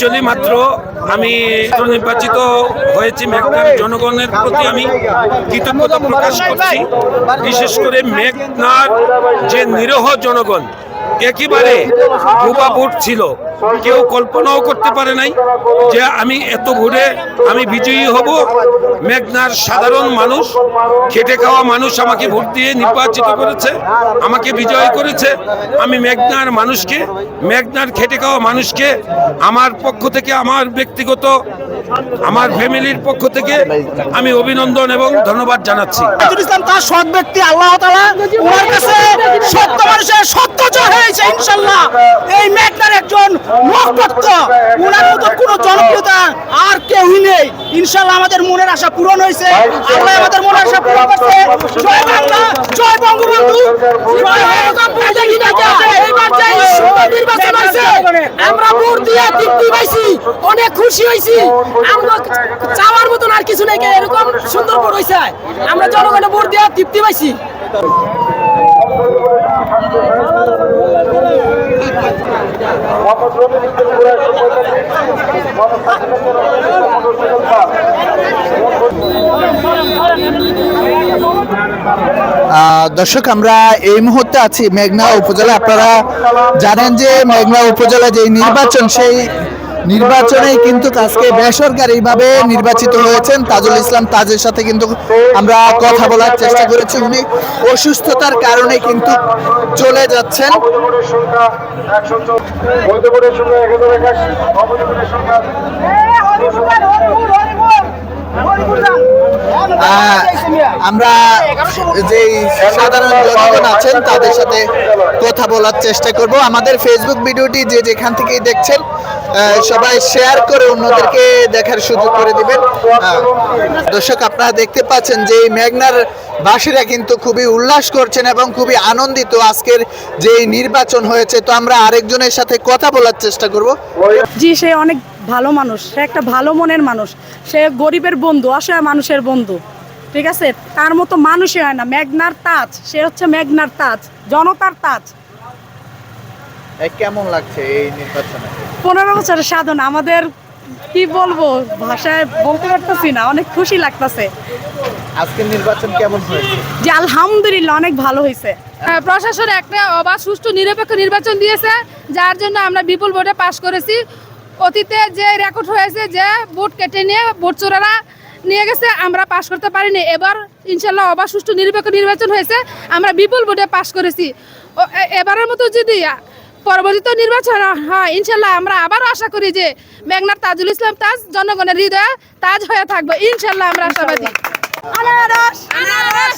Actually মাত্র আমি নির্বাচিত হয়েছি মেঘনার জনগণের প্রতি আমি কৃতজ্ঞতা প্রকাশ করছি। বিশেষ করে মেঘনার যে নিরহ জনগণ, একেবারে ভুবা ভোট ছিল কেউ কল্পনাও করতে পারে নাই যে আমি এত ভোটে আমি বিজয়ী হব। মেঘনার সাধারণ মানুষ, খেটে খাওয়া মানুষ আমাকে ভোট দিয়ে নির্বাচিত করেছে, আমাকে বিজয় করেছে। আমি মেঘনার মানুষকে, মেঘনার খেটে খাওয়া মানুষকে, আমার পক্ষ থেকে, আমার ব্যক্তিগত, আমার ফ্যামিলির পক্ষ থেকে আমি অভিনন্দন এবং ধন্যবাদ জানাচ্ছি। তার সৎ ব্যক্তি আল্লাহ সত্য মানুষের সত্য জয় হয়েছে ইনশাল্লাহ মতো কোনো আর কেউই নেই। ইনশাল্লাহ আমাদের মনের আশা পূরণ আমাদের আমরা ভোট দিয়ে তৃপ্তি পাইছি। অনেক খুশি হয়েছি। আমরা চাওয়ার মতন আর কিছু নেই এরকম সুন্দর আমরা জনগণের ভোট দিয়ে তৃপ্তি পাইছি। দর্শক, আমরা এই মুহূর্তে আছি মেঘনা উপজেলা আপনারা জানেন যে মেঘনা উপজেলা যে নির্বাচন, সেই নির্বাচনেই কিন্তু আজকে বেসরকারিভাবে নির্বাচিত হয়েছেন তাজুল ইসলাম তাজের সাথে কিন্তু আমরা কথা বলার চেষ্টা করেছি। উনি অসুস্থতার কারণে কিন্তু চলে যাচ্ছেন। আমরা যে সাধারণ জনগণ আছেন, তাদের সাথে কথা বলার চেষ্টা করব। আমাদের ফেসবুক ভিডিওটি যে যেখান থেকেই দেখছেন সবাই শেয়ার করে অন্যদেরকে দেখার সুযোগ করে দিবেন। দর্শক, আপনারা দেখতে পাচ্ছেন যে এই মেঘনার বাসীরা কিন্তু খুবই উল্লাস করছেন এবং খুবই আনন্দিত আজকের যে নির্বাচন হয়েছে। তো আমরা আরেকজনের সাথে কথা বলার চেষ্টা করব। জি, সে অনেক ভালো মানুষ সে একটা ভালো মনের মানুষ। সে গরিবের বন্ধু অসহায় মানুষের বন্ধু ঠিক আছে? তার মতো মানুষই হয় না মেঘনার তাজ সে হচ্ছে মেঘনার তাজ জনতার তাজ। কেমন লাগছে এই নির্বাচনে? পনেরো বছরের সাধন আমাদের কি বলব ভাষায় বলতে পারতেছি না অনেক খুশি লাগতেছে। আজকের নির্বাচন কেমন হয়েছে? যে আলহামদুলিল্লাহ অনেক ভালো হয়েছে। হ্যাঁ, প্রশাসন একটা অবাধ সুষ্ঠু নিরপেক্ষ নির্বাচন দিয়েছে যার জন্য আমরা বিপুল ভোটে পাশ করেছি। অতীতে যে রেকর্ড হয়েছে যে ভোট কেটে নিয়ে ভোট চোরারা নিয়ে গেছে, আমরা পাশ করতে পারিনি। এবার ইনশাল্লাহ অবাধ, সুষ্ঠু, নিরপেক্ষ নির্বাচন হয়েছে, আমরা বিপুল ভোটে পাশ করেছি। এবারের মতো যদি পরবর্তীতে নির্বাচন হয়, ইনশাল্লাহ আমরা আবারও আশা করি যে মেঘনার তাজুল ইসলাম তাজ, জনগণের হৃদয়ে তাজ হয়ে থাকব। ইনশাল্লাহ আমরা আশাবাদী। আনারস আনারস।